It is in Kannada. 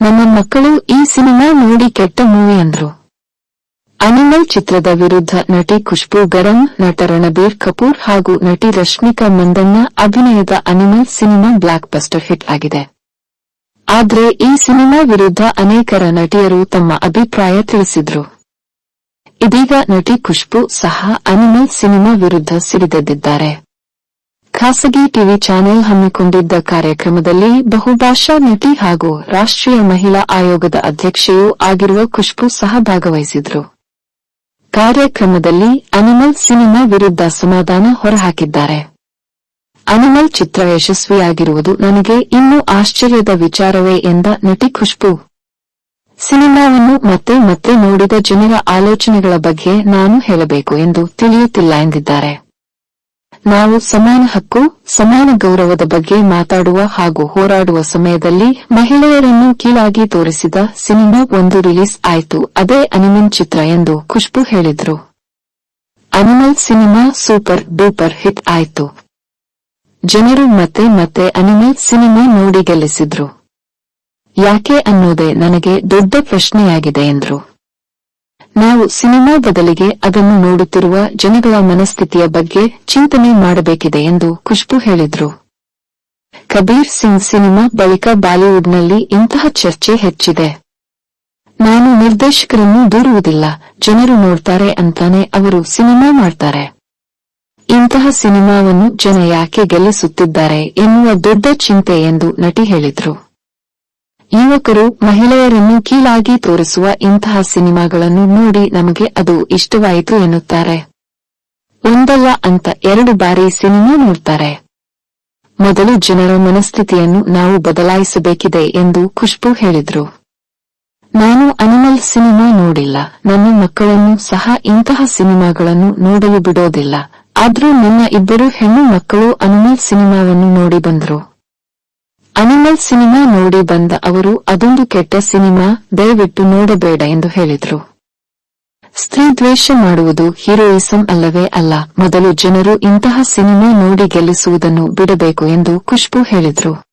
ನಮ್ಮ ಮಕ್ಕಳು ಈ ಸಿನಿಮಾ ನೋಡಿ ಕೆಟ್ಟ ಮೂವಿ ಅಂದ್ರು. ಅನಿಮಲ್ ಚಿತ್ರದ ವಿರುದ್ಧ ನಟಿ ಖುಷ್ಬೂ ಗರಂ ನಟ ರಣಬೀರ್ ಕಪೂರ್ ಹಾಗೂ ನಟಿ ರಶ್ಮಿಕಾ ಮಂದಣ್ಣ ಅಭಿನಯದ animal cinema blockbuster hit ಆಗಿದೆ. ಆದ್ರೆ ಈ ಸಿನಿಮಾ ವಿರುದ್ಧ ಅನೇಕರ ನಟಿಯರು ತಮ್ಮ ಅಭಿಪ್ರಾಯ ತಿಳಿಸಿದ್ರು. ಇದೀಗ ನಟಿ ಖುಷ್ಬೂ ಸಹ ಅನಿಮಲ್ ಸಿನಿಮಾ ವಿರುದ್ಧ ಸಿಡಿದೆದ್ದಿದ್ದಾರೆ. ಖಾಸಗಿ ಟಿವಿ ಚಾನೆಲ್ ಹಮ್ಮಿಕೊಂಡಿದ್ದ ಕಾರ್ಯಕ್ರಮದಲ್ಲಿ ಬಹುಭಾಷಾ ನಟಿ ಹಾಗೂ ರಾಷ್ಟ್ರೀಯ ಮಹಿಳಾ ಆಯೋಗದ ಅಧ್ಯಕ್ಷೆಯೂ ಆಗಿರುವ ಖುಷ್ಬು ಸಹ ಭಾಗವಹಿಸಿದ್ರು. ಕಾರ್ಯಕ್ರಮದಲ್ಲಿ ಅನಿಮಲ್ ಸಿನಿಮಾ ವಿರುದ್ಧ ಸಮಾಧಾನ ಹೊರಹಾಕಿದ್ದಾರೆ. ಅನಿಮಲ್ ಚಿತ್ರ ಯಶಸ್ವಿಯಾಗಿರುವುದು ನನಗೆ ಇನ್ನೂ ಆಶ್ಚರ್ಯದ ವಿಚಾರವೇ ಎಂದ ನಟಿ ಖುಷ್ಬು. ಸಿನಿಮಾವನ್ನು ಮತ್ತೆ ಮತ್ತೆ ನೋಡಿದ ಜನರ ಆಲೋಚನೆಗಳ ಬಗ್ಗೆ ನಾನು ಹೇಳಬೇಕು ಎಂದು ತಿಳಿಯುತ್ತಿಲ್ಲ ಎಂದಿದ್ದಾರೆ. ನಾವು ಸಮಾನ ಹಕ್ಕು, ಸಮಾನ ಗೌರವದ ಬಗ್ಗೆ ಮಾತಾಡುವ ಹಾಗೂ ಹೋರಾಡುವ ಸಮಯದಲ್ಲಿ ಮಹಿಳೆಯರನ್ನು ಕೀಳಾಗಿ ತೋರಿಸಿದ ಸಿನಿಮಾ ಒಂದು ರಿಲೀಸ್ ಆಯಿತು. ಅದೇ ಅನಿಮಲ್ ಚಿತ್ರ ಎಂದು ಖುಷ್ಬು ಹೇಳಿದ್ರು. Animal cinema super duper hit ಆಯಿತು. ಜನರು ಮತ್ತೆ ಮತ್ತೆ ಅನಿಮಲ್ ಸಿನಿಮಾ ನೋಡಿ ಗೆಲ್ಲಿಸಿದ್ರು. ಯಾಕೆ ಅನ್ನೋದೇ ನನಗೆ ದೊಡ್ಡ ಪ್ರಶ್ನೆಯಾಗಿದೆ ಎಂದ್ರು. ನಾವು ಸಿನಿಮಾ ಬದಲಿಗೆ ಅದನ್ನು ನೋಡುತ್ತಿರುವ ಜನಗಳ ಮನಸ್ಥಿತಿಯ ಬಗ್ಗೆ ಚಿಂತನೆ ಮಾಡಬೇಕಿದೆ ಎಂದು ಖುಷ್ಬು ಹೇಳಿದ್ರು. ಕಬೀರ್ ಸಿಂಗ್ ಸಿನಿಮಾ ಬಳಿಕ ಬಾಲಿವುಡ್ನಲ್ಲಿ ಇಂತಹ ಚರ್ಚೆ ಹೆಚ್ಚಿದೆ. ನಾನು ನಿರ್ದೇಶಕರನ್ನು ದೂರುವುದಿಲ್ಲ, ಜನರು ನೋಡ್ತಾರೆ ಅಂತಾನೆ ಅವರು ಸಿನಿಮಾ ಮಾಡ್ತಾರೆ. ಇಂತಹ ಸಿನಿಮಾವನ್ನು ಜನ ಯಾಕೆ ಗೆಲ್ಲಿಸುತ್ತಿದ್ದಾರೆ ಎನ್ನುವ ದೊಡ್ಡ ಚಿಂತೆ ಎಂದು ನಟಿ ಹೇಳಿದ್ರು. ಯುವಕರು, ಮಹಿಳೆಯರನ್ನು ಕೀಳಾಗಿ ತೋರಿಸುವ ಇಂತಹ ಸಿನಿಮಾಗಳನ್ನು ನೋಡಿ ನಮಗೆ ಅದು ಇಷ್ಟವಾಯಿತು ಎನ್ನುತ್ತಾರೆ. ಒಂದಲ್ಲ ಅಂತ ಎರಡು ಬಾರಿ ಸಿನಿಮಾ ನೋಡ್ತಾರೆ. ಮೊದಲು ಜನರ ಮನಸ್ಥಿತಿಯನ್ನು ನಾವು ಬದಲಾಯಿಸಬೇಕಿದೆ ಎಂದು ಖುಷ್ಬು ಹೇಳಿದ್ರು. ನಾನು ಅನಿಮಲ್ ಸಿನಿಮಾ ನೋಡಿಲ್ಲ. ನನ್ನ ಮಕ್ಕಳನ್ನು ಸಹ ಇಂತಹ ಸಿನಿಮಾಗಳನ್ನು ನೋಡಲು ಬಿಡೋದಿಲ್ಲ. ಆದ್ರೂ ನನ್ನ ಇಬ್ಬರು ಹೆಣ್ಣು ಮಕ್ಕಳು ಅನಿಮಲ್ ಸಿನಿಮಾವನ್ನು ನೋಡಿ ಬಂದ್ರು. ಅನಿಮಲ್ ಸಿನಿಮಾ ನೋಡಿ ಬಂದ ಅವರು, ಅದೊಂದು ಕೆಟ್ಟ ಸಿನಿಮಾ, ದಯವಿಟ್ಟು ನೋಡಬೇಡ ಎಂದು ಹೇಳಿದರು. ಸ್ತ್ರೀ ದ್ವೇಷ ಮಾಡುವುದು ಹೀರೋಯಿಸಂ ಅಲ್ಲವೇ ಅಲ್ಲ, ಮೊದಲು ಜನರು ಇಂತಹ ಸಿನಿಮಾ ನೋಡಿ ಗೆಲ್ಲಿಸುವುದನ್ನು ಬಿಡಬೇಕು ಎಂದು ಖುಷ್ಬು ಹೇಳಿದ್ರು.